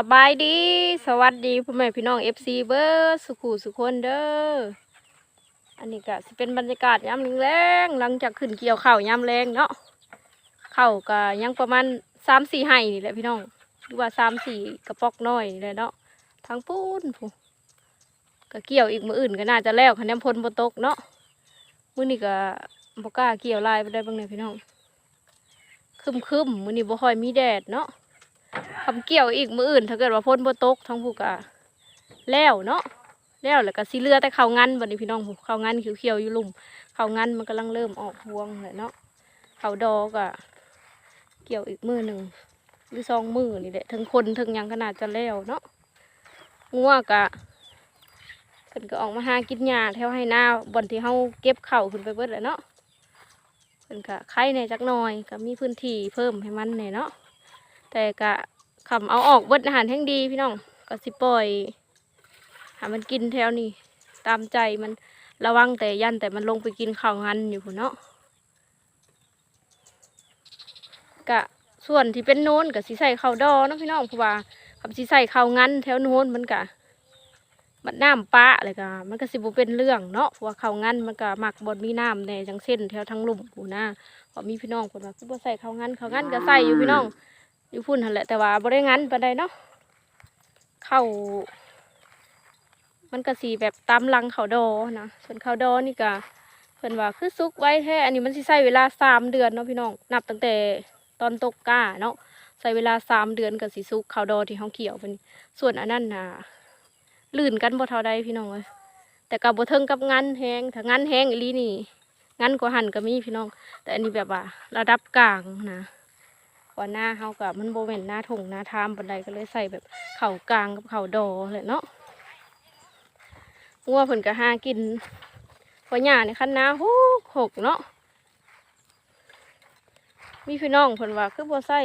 สบายดี สวัสดีพ่อแม่พี่น้องเอฟซีเบอร์สุขุสุคนเด้อ อันนี้ก็เป็นบรรยากาศยามแรงหลังจากขึ้นเกี่ยวข้าวยามแรงเนาะข้าวก็ยังประมาณสามสี่ไห่นี่แหละพี่น้องหรือว่าสามสี่กระปอกน้อยนี่แหละเนาะทางปูนผู้ก็เกี่ยวอีกมืออื่นก็น่าจะแล้วคะแนนพลบตกเนาะมื้อนี้ก็บ่กล้าเกี่ยวลายไปได้บ้างเนี่ยพี่น้องคึมๆมื้อนี้บ่ค่อยมีแดดเนาะ คำเกี่ยวอีกมืออื่น ถ้าเกิดว่าพ่นบ่ตกทั้งผู้กะแล้วเนาะแล้วแล้วก็สิเลือแต่เขางันบัดนี้พี่น้องผูเขางันเขียวๆอยู่ลุ่มเขางันมันกำลังเริ่มออกพวงเลยเนาะเขาดอกอะเกี่ยวอีกมือหนึ่งหรือสองมือนี่แหละทั้งคนทั้งยังขนาดจะแล้วเนาะงัวกะเพิ่นก็ออกมาหากินหญ้าแถวให้หน้าบอนที่เฮาเก็บเข่าขึ้นไปเบิดแหละเนาะเพิ่นก็ไข่ในจักหน่อยก็มีพื้นที่เพิ่มให้มันแหน่เนาะ แต่กะคำเอาออกเบิดอาหารแห้งดีพี่น้องก็สิปล่อย หามันกินแถวนี้ตามใจมันระวังแต่ยันแต่มันลงไปกินข้าวงันอยู่พุ่นเนาะกะส่วนที่เป็นโน้นกับสีใส่ข้าวดอเนาะพี่น้องเพราะว่าคำสีใส่ข้าวงันแถวโน้นมันกะมันน้ำปะอะไรกะมันก็สิบุเป็นเรื่องเนาะเพราะว่าข้าวงันมันก็มักบนมีน้ำในจังเส้นแถวทั้งลุ่มปูนะพอมีพี่น้องคนว่าคือบ่ใส่ข้าวงันข้าวงันก็ใส่อยู่พี่น้อง อยู่พุ่นหันแหละแต่ว่าบ่ได้งันปานใดเนาะเข้า มันก็สีแบบตามลังเขาดอนะส่วนเขาดอนี่ก็เพิ่นว่าคือซุกไว้แท้อันนี้มันสิใช้เวลาสามเดือนเนาะพี่น้องนับตั้งแต่ตอนตกก้าเนาะใช้เวลาสามเดือนกับสิซุกเขาดอที่เขาเกี่ยวเป็นส่วนอันนั้นน่ะลื่นกันบ่เท่าใดพี่น้องเลยแต่กับบ่เทิงกับงานแห้งถ้างานแห้งอีลีนี่งานก็หันก็มีพี่น้อง แต่อันนี้แบบว่าระดับกลางนะ ว่าหน้าเฮากับมันโบเวนหน้าถุงหน้าทามบันไดก็เลยใส่แบบเข่ากลางกับเข่าดอเลยเนาะงัวเพิ่นก็หากินพอหญ้าในคันนาหูหกเนาะมีพี่น้องเพิ่นว่าคือบ่ใส่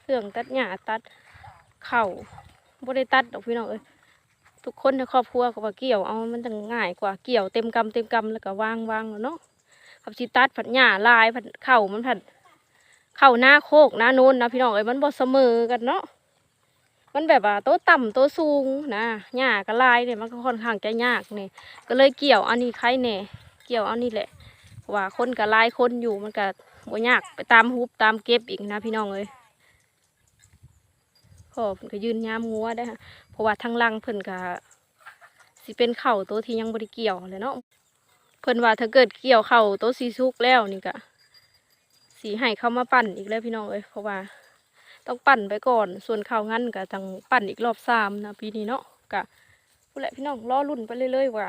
เครื่องตัดหญ้าตัดเข่าบ่ได้ตัดดอกพี่น้องเอ้ยทุกคนในครอบครัวก็ว่าเกี่ยวเอามันจะง่ายกว่าเกี่ยวเต็มกำเต็มกำแล้วก็วางวางเนาะขับสิตัดผัดหญ้าลายผัดเข่ามันผัด เข้าหน้าโคกหน้าโน้นนะพี่น้องเอ้ยมันบ่เสมอกันเนาะมันแบบว่าโตะต่ำโตสูงนะหญ้าก็ลายเนี่ยมันก็ค่อนข้างจะยากเนี่ยก็เลยเกี่ยวอันนี้ใครเนี่ยเกี่ยวอันนี้แหละว่าคนก็ลายคนอยู่มันก็บ่ยากไปตามฮุบตามเก็บอีกนะพี่น้องเอ้ยพ่อเพิ่นก็ยืนยามงัวได้ฮะเพราะว่าทางลังเพิ่นก็สิเป็นเข่าโตวที่ยังบ่ได้เกี่ยวเลยเนาะเพิ่นว่าถ้าเกิดเกี่ยวเข่าโตวสีสุกแล้วนี่ก็ สีให้เข้ามาปั่นอีกแล้วพี่น้องเอ้ยเพราะว่า ต้องปั่นไปก่อน ส่วนข้าวงั้นก็ต้องปั่นอีกรอบสามนะปีนี้เนาะกะผู้แหละพี่น้องรอรุ่นไปเรื่อยๆว่า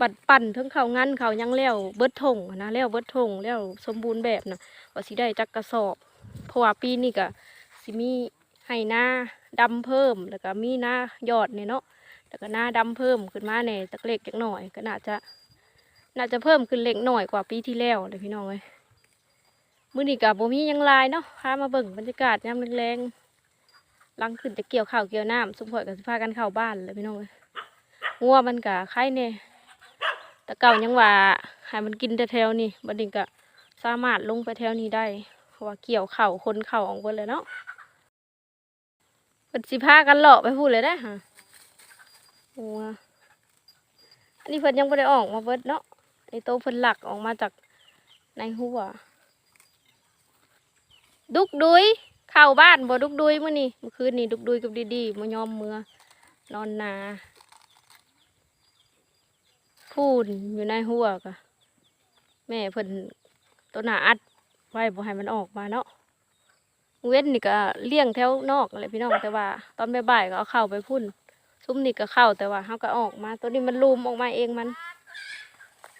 บัดปั่นทั้งข้าวงั้นข้าวยังแล้วเบิดทงนะแล้วเบิดทงแล้วสมบูรณ์แบบนะว่าสิได้จักกระสอบ เพราะว่าปีนี้ก็สิมีให้หน้าดำเพิ่มแล้วก็มีหน้ายอดเนี่ยเนาะแล้วก็หน้าดำเพิ่มขึ้นมาในตักเล็กจักหน่อย ก็น่าจะ น่าจะเพิ่มขึ้นเล็กหน่อยกว่าปีที่แล้วเลยพี่น้องเอ้ย มื้อนี้กับบมียังลายเนาะพามาเบิ่งบรรยากาศยามแรงๆหลังขึ้นจะเกี่ยวข้าวเกี่ยวน้ำสมพอยกับสิพากันเข้าบ้านเลยพี่น้องเอ้ยงัวมันกะไข่แน่แต่เก่ายังว่าให้มันกินแต่แถวนี้บัดนี้ก็สามารถลงไปแถวนี้ได้เพราะว่าเกี่ยวเข่าคนเข่าออกหมดเลยเนาะเพิ่นสิพากันเลาะไปพูดเลยได้ฮะงัวอันนี้เพิ่นยังบ่ได้ออกมาเบิดเนาะไอโตวเพิ่นหลักออกมาจากในหัว ดุกดุยเข้าบ้านบ่ดุกดุยมื้อนี้เมื่อคืนนี้ดุกดุยกับดีๆมายอมเมือนอนนาพูนอยู่ในหัวกะแม่เพิ่นตัวหนาอัดไว้บ่ให้มันออกมาเนาะเว้นนี่ก็เลี้ยงแถวนอกอะไรพี่น้องแต่ว่า ตอนบ่ายๆก็เอาเข้าไปพุ่น ซุ้มนี่ก็เข้าแต่ว่าเฮาก็ออกมา ตัวนี้มันลูมออกมาเองมัน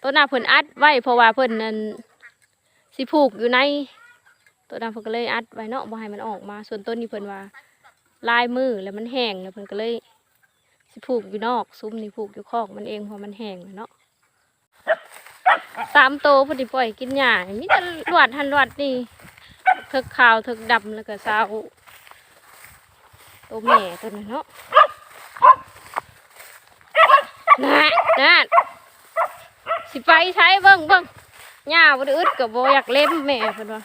ตัวหน้าเพิ่นอัดไว้เพราะว่าเพิ่นนั่นสิผูกอยู่ใน ตัวนั้นเพิ่นก็เลยอัดไว้เนาะบ่ให้มันออกมา ส่วนต้นนี้เพิ่นว่าลายมือแล้วมันแห้งแล้วเพิ่นก็เลยสิผูกอยู่นอก ซุ้มนี่ผูกอยู่คอกมันเองเพราะมันแห้งเนาะสามโตเพอดีปล่อยกินหญ้ามีแต่หวดหันหวดนี่เถิกขาวเถิกดำแล้วก็สาวตัวแม่ตัวนั้นเนาะนะนะสิไปใช้เบิ่งเบิ่งหญ้าบ่ได้อึดก็บ่อยากเล่มแม่เพิ่นว่า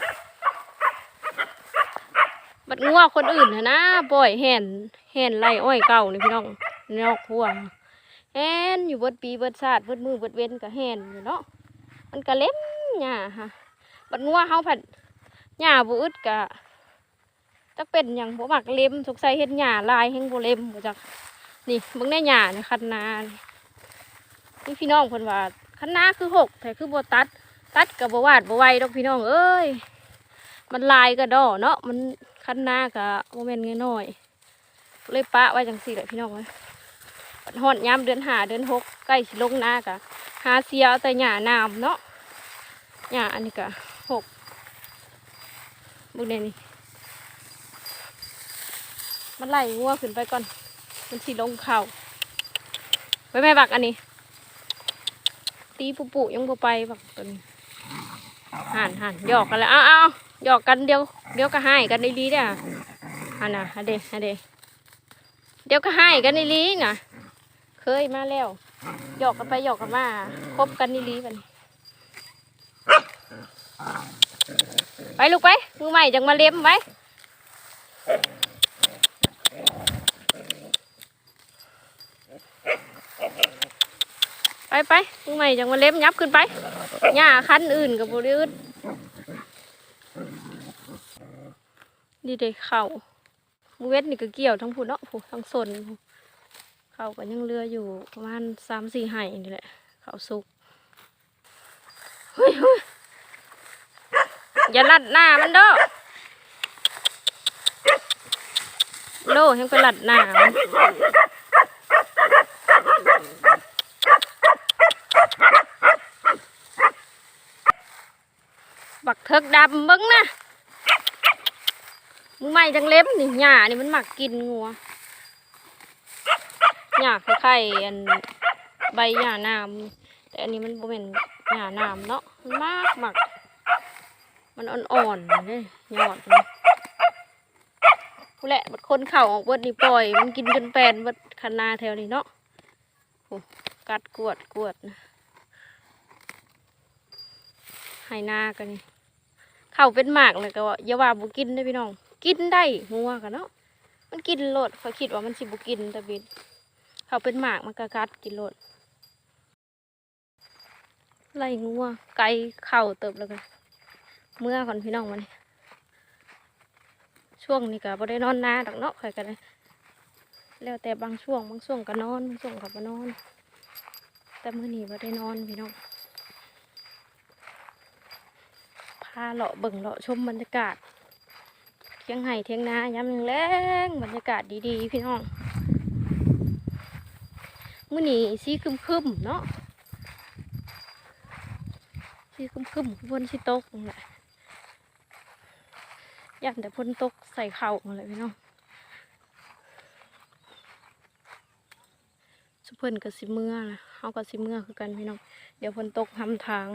บัดงัวคนอื่นนะนะปล่อยแห่นแห่นไล่อ้อยเก่านี่พี่น้องนอกหัวแห่นอยู่เบิดปีเบิดชาติเบิดมือเบิดเว้นก็แห่นอยู่เนาะมันก็เล็มหญ้าฮะบัดงัวเฮาผัดหญ้าบ่อึดกะจักเป็นหยังบ่มักเล็มสงสัยเฮ็ดหญ้าลายแห่งบ่เล็มบ่จักนี่เบิ่งในหญ้าในคันนานี่นี่พี่น้องเพิ่นว่าคันนาคือหกแต่คือบ่ตัด ตัดก็บ่วาดบ่ไวดอกพี่น้องเอ้ยมันลายก็ดอเนาะมัน คันหน้าก็บ่แม่นน้อยๆเลยปะไว้จังซี่แหละพี่น้องเอ้ยบัดฮอดยามเดือนหาเดือนหกใกล้สิลงหน้าก็หาเสียแต่หญ้านามเนาะหญ้าอันนี้ก็หกบุญเนี่ยนี่มันไล่งัวขึ้นไปก่อน มันสิลงเข่าไปแม่บักอันนี้ ตีปุปุยังบ่ไปบักตัวนี้หันหันหยอกกันแล้วเอาเอาหยอกกันเดียว เดี๋ยวก็ให้กันในลีเด้ออันน่ะอันเดอันเดเดี๋ยวก็ให้กันในลีน่ะ เคยมาแล้วหยอกกันไปหยอกกันมาคบกันในลีบันไปลูกไปมือใหม่จังมาเลี้ยมไว้ไปไปมือใหม่จังมาเลี้ยมยับขึ้นไปหญ้าคันอื่นกับบริอึด ดีเด็กเข่าเวทนี่ก็เกี่ยวทั้งผู้เนาะผู้ทั้งสนเข่าก็ยังเลืออยู่ประมาณสามสี่ไห่นี่แหละเข่าสุกเฮ้ยเฮ้ยอย่าลัดหน้ามันเด้อโลให้ไปลัดหน้ามันบักเถิกดำเบิ้งนะ มึงไม่จังเล็บนี่หญ้านี่มันหมักกินงัวหญ้าคล้ายๆอันใบหญ้านามแต่อันนี้มันบ่เป็นหญ้านามเนาะมันมากหมัก มันอ่อนๆเลยยอดมันผู้แหละบัดคนเข่าออกเบิดนี่ปล่อย มันกินจนแปนเบิดคันนาแถวนี้เนาะโอ้กัดกวดกวดนะให้นากันนี่เข้าเป็นหมากเลยก็ว่าอย่าว่าบุกินได้พี่น้อง กินได้งัวกันเนาะมันกินโลดเขาคิดว่ามันสิบุกินต่บิดเขาเป็นหมากมันก็กัดกินโลดไล่งัวไก่เข่าเติบแล้วกันเมื่อก่อนพี่น้องมันช่วงนี้ก็บ่ได้นอนนาดอกเนาะใครกันเลยแล้วแต่บางช่วงบางช่วงก็นอนบางช่วงก็บ่นอน แต่มื้อนี้บ่ได้นอนพี่น้องพาเลาะเบิ่งเลาะชมบรรยากาศ เทียงไห่เทียงนายามแรงบรรยากาศดีๆ พี่น้องมื้อนี้สีครึมๆเนาะสีครึมๆฝนสิตกแหละอยากแต่ฝนตกใส่เข่าอะไรพี่น้องสุเพิ่นกับสิเมื่อนะเฮากับสิเมื่อคือกันพี่น้อง เดี๋ยวฝนตกทำทาง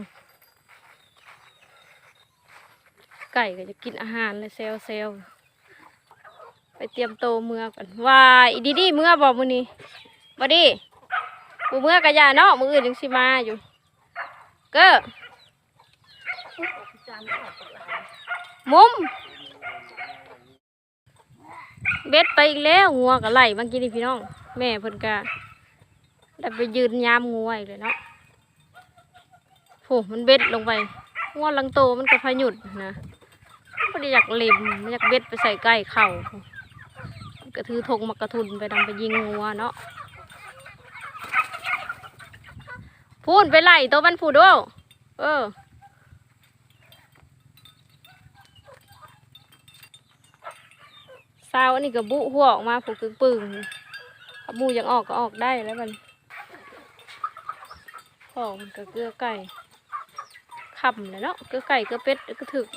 ไก่ก็จะกินอาหารเลยเซลเซลไปเตรียมโตเมื่อก่อนวายอีดีดีเมื่อบอกมือนี้บอดีกูเมื่อกระยาเนาะมืออื่นยังสิมาอยู่ เก็มุมเบ็ดไปอีกแล้วงัวกับไหลเมื่อกี้นี่พี่น้อง แม่เพิ่นกะได้ไปยืนยามงัวอีกเลยเนาะโหมันเบ็ดลงไปงัวลังโตมันก็พายุดนะ ไม่ได้อยากเล็มไม่อยากเบ็ดไปใส่ใกล้เข่ากระทือธงมากระทุนไปนำไปยิงงัวเนาะพูนไปไล่ตัวมันผูดโดเออสาวอันนี้ก็บุหัวออกมาผูกปึ่งบูยังออกก็ออกได้แล้วมันของมันก็เกลือไก่คำเลยเนาะเกลือไก่เกลือเป็ดก็ถึก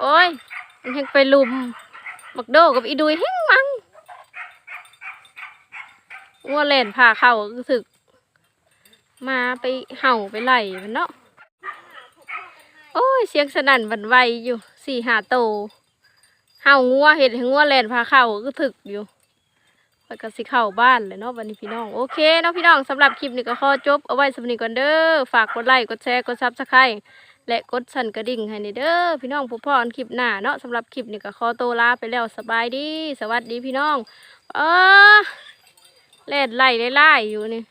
โอ้ยมันยังไปลุมบักโดกับอีดุยเฮงมังงัวเล่นพาเข้าก็สึก มาไปเห่าไปไหลมันเนาะโอ้ยเสียงสนั่นวันไวอยู่สี่หาโตเห่างัวเห็ดงัวเล่นพาเข้าก็ถึกอยู่ไปก็สิเข้าบ้านเลยเนาะวันนี้พี่น้องโอเคเนาะพี่น้องสำหรับคลิปนี้ก็ขอจบเอาไว้สำหรับนี้ก่อนเด้อฝากกดไลค์กดแชร์กดซับสไครต์ และกดสั่นกระดิ่งให้ในเด้อพี่น้องผู้พ่อนคลิปหน้าเนาะสำหรับคลิปนี้ก็ขอตัวลาไปแล้วสบายดี สวัสดีพี่น้อง เออเล่นไล่ไล่อยู่นี่